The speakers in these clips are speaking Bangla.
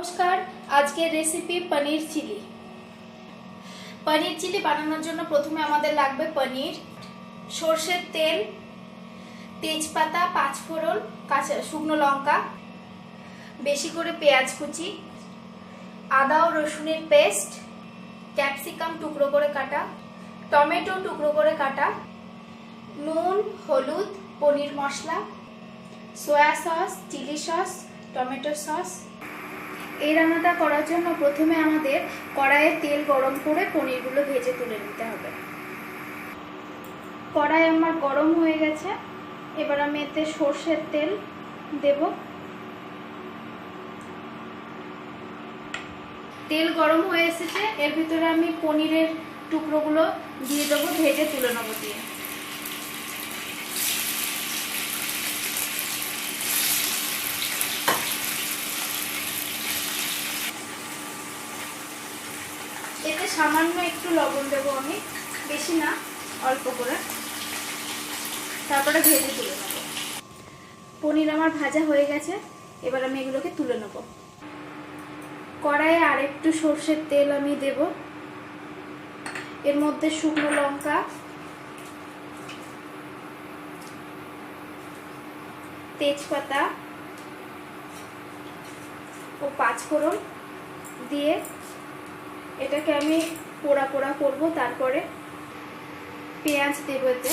নমস্কার, আজকের recipe paneer chilli. Paneer chilli বানানোর জন্য প্রথমে আমাদের লাগবে পনির, সর্ষের তেল, তেজপাতা, পাঁচফোড়ন, কাঁচা, শুকনো লঙ্কা, বেশি করে পেঁয়াজ কুচি, আদা ও রসুনের পেস্ট, ক্যাপসিকাম টুকরো করে কাটা, টমেটো টুকরো করে কাটা, নুন, হলুদ, paneer masala, soya sauce, chilli sauce, tomato sauce এই রান্নাটা করার জন্য প্রথমে আমাদের কড়াইয়ে তেল গরম করে পনিরগুলো ভেজে তুলে নিতে হবে। কড়াই আমার গরম হয়ে গেছে। এবার আমি এতে সর্ষের তেল দেব। তেল গরম হয়ে এসেছে। এর ভিতরে আমি পনিরের টুকরোগুলো দিয়ে দেবো, ভেজে তুলে নেব দিয়ে। সামান্য একটু লবণ দেবো আমি, বেশি না, অল্প করে। তারপরে ভেজে তুলে নেব। পনির আমার ভাজা হয়ে গেছে, এবার আমি এগুলোকে তুলে নেব। কড়াইয়ে আর একটু সর্ষের তেল আমি দেব। এর মধ্যে শুকনো লঙ্কা, তেজপাতা ও পাঁচফোড়ন দিয়ে এটাকে আমি পোড়া পোড়া করব, তারপরে পেঁয়াজ দেব এতে।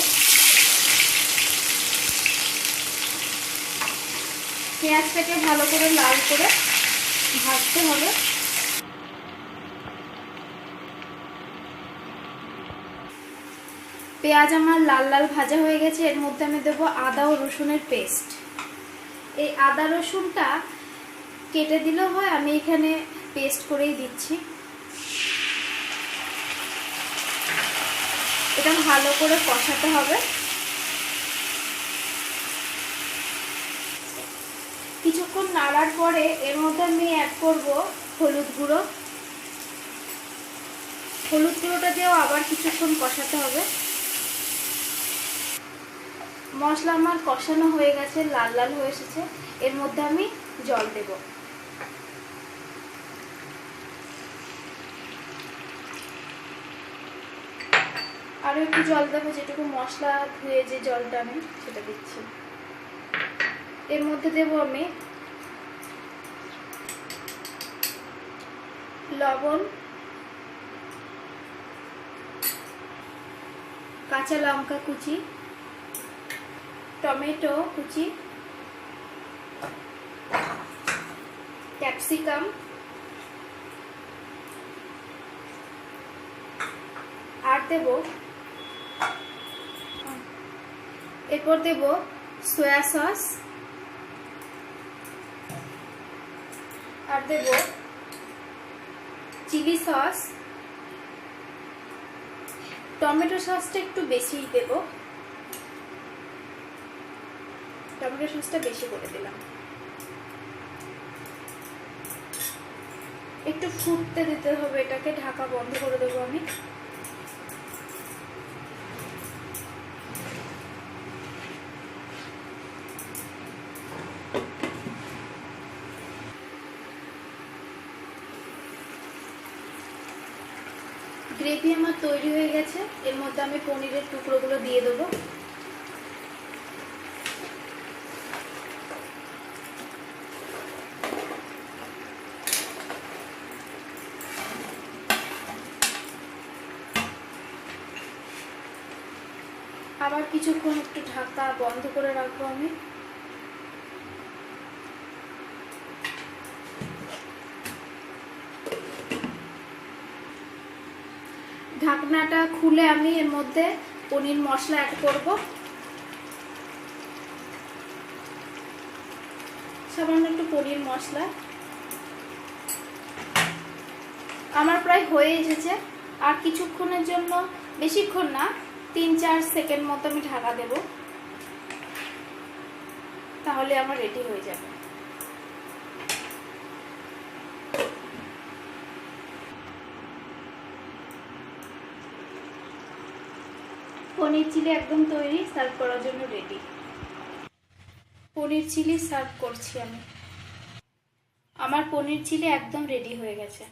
পেঁয়াজটাকে ভালো করে লাল করে ভাজতে হবে। পেঁয়াজ আমার লাল লাল ভাজা হয়ে গেছে, এর মধ্যে আমি দেবো আদা ও রসুনের পেস্ট। এই আদা রসুনটা কেটে দিলেও হয়, আমি এখানে পেস্ট করেই দিচ্ছি। এটা ভালো করে কষাতে হবে। কিছুক্ষণ নাড়ার পরে এর মধ্যে আমি অ্যাড করব হলুদ গুঁড়ো। হলুদ গুঁড়োটা দিয়েও আবার কিছুক্ষণ কষাতে হবে। মশলা আমার কষানো হয়ে গেছে, লাল লাল হয়ে এসেছে। এর মধ্যে আমি জল দেবো। আরও একটু জল দেবো, যেটুকু মশলা ধুয়ে যে জলটা আমি সেটা দিচ্ছি। এর মধ্যে দেবো আমি লবণ, কাঁচা লঙ্কা কুচি, টমেটো কুচি, ক্যাপসিকাম, আর দেবো এরপর দেব সয়া সস আর দেব চিলি সস টমেটো সসটা একটু বেশিই দেব। টমেটো সসটা বেশি করে দিলাম। একটু ফুটতে দিতে হবে এটাকে, ঢাকা বন্ধ করে দেবো আমি। গ্রেভি আমার তৈরি হয়ে গেছে। এর মধ্যে আমি পনিরের টুকরোগুলো দিয়ে দেবো। আবার কিছুক্ষণ একটু ঢাকা বন্ধ করে রাখব আমি। ঢাকনাটা খুলে আমি এর মধ্যে পনির মশলা অ্যাড করব। সামান্য একটু পনির মশলা। আমার প্রায় হয়ে এসেছে। আর কিছুক্ষণের জন্য, বেশিক্ষণ না, তিন চার সেকেন্ড মতো আমি ঢাকা দেব। তাহলে আমার রেডি হয়ে যাবে। পনির চিলি একদম তৈরি সার্ভ করার জন্য রেডি পনির চিলি সার্ভ করছি আমি। আমার পনির চিলি একদম রেডি হয়ে গেছে।